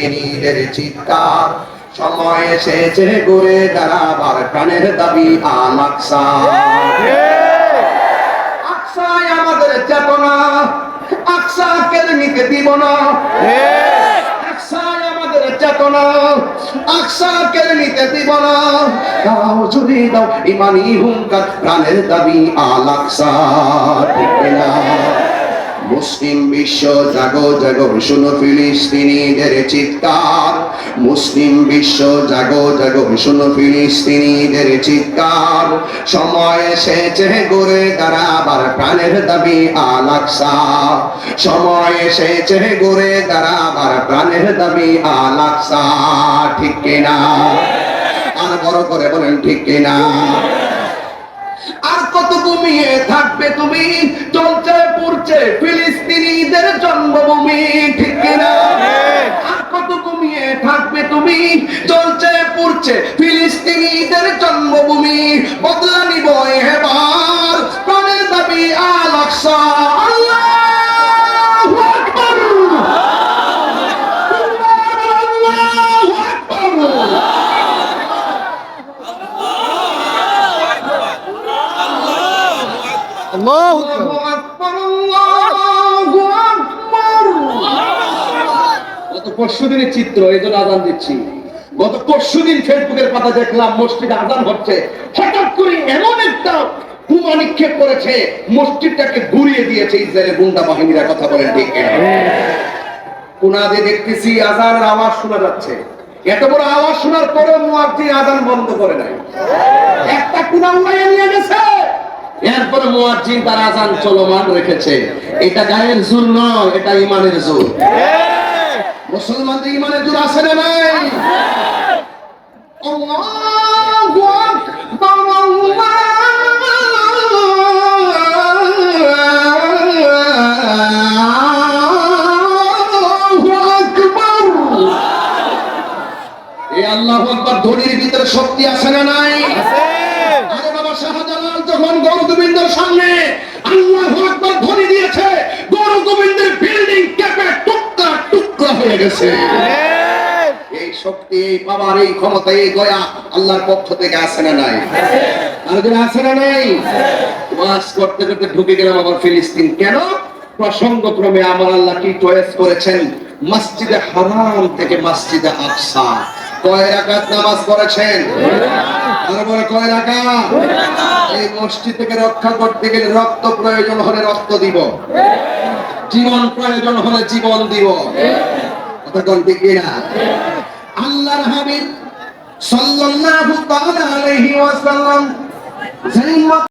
ফিলিস্তিনিদের চিৎকার। সময় এসেছে ঘুরে দাঁড়াবার প্রাণের দাবি আল আকসা। আকসাই আমাদের না। আমাদের চেতনা আকসা কেড়ে দিব না। দাও ইমানি হুঙ্কার, প্রাণের দাবি আল আকসা। ঠিক না মুসলিম বিশ্ব জাগো জাগো, শুনো ফিলিস্তিনিদের চিৎকার। মুসলিম বিশ্ব জাগো জাগো, শুনো ফিলিস্তিনিদের চিৎকার। সময় এসেছে গড়ে দাঁড়াবার, প্রাণের দাবি আলাকসা সময় এসেছে গড়ে দাঁড়াবার, প্রাণের দাবি আলাকসা ঠিক কিনা? আর বড় করে বলেন, ঠিক কিনা? আর কত কমিয়ে থাকবে তুমি? চলছে পড়ছে ফিলিস্তিনিদের জন্মভূমি ঠিক কিনা? কত কমিয়ে থাকবে তুমি? চলছে পড়ছে ফিলিস্তিনিদের জন্মভূমি। বদলা নিব এবার। প্রাণের দাবি আল আকসা। আল্লাহু আকবার। আল্লাহু গত পরশু দিনের চিত্র, এই জন্য আদান দিচ্ছি। গত পরশু দিন ফেসবুকের পাতা দেখলাম মসজিদে আদান হচ্ছে। হঠাৎ করে এমন একটা বোমা নিক্ষেপ করেছে, মসজিদটাকে ঘুরিয়ে দিয়েছে ইসরায়েলের গুন্ডা বাহিনীরা, কথা বলেন ঠিক কিনা? কুনাদে দেখতেছি আজানের আওয়াজ শোনা যাচ্ছে। এত বড় আওয়াজ শোনার পরে মুয়াজ্জিন আজান বন্ধ করে নাই। একটা কুনা উড়াইয়া নিয়ে গেছে এরপরে মুয়াজ্জিন তার আজান চলমান রেখেছে। এটা গায়ের জোর নয়, এটা ইমানের জোর। মুসলমানদের ইমানের জোর আছে না নাই? আল্লাহু আল্লাহু আল্লাহু ভিতরে শক্তি আছে না নাই? আরে সামনে আল্লাহ আকবার ধ্বনি দিয়েছে গৌর গোবিন্দের বিল্ডিং কেঁপে টুকরা টুকরা হয়ে গেছে। এই শক্তি এই পাওয়ার এই ক্ষমতা এই দয়া আল্লাহর পক্ষ থেকে আসে না নাই? আমাদের আসে না নাই? ওয়াজ করতে করতে ঢুকে গেলাম আবার ফিলিস্তিন। কেন? প্রসঙ্গক্রমে আমার আল্লাহ কি চয়েস করেছেন? মসজিদে হারাম থেকে মসজিদে আকসা। কয় রাকাত নামাজ পড়েছেন? আর বলে কয় রাকাত? এই মসজিদ থেকে রক্ষা করতে গেলে রক্ত প্রয়োজন হলে রক্ত দিব। জীবন প্রয়োজন হলে জীবন দিব। আল্লাহর হাবিব সাল্লাল্লাহু তাআলা আলাইহি ওয়াসাল্লাম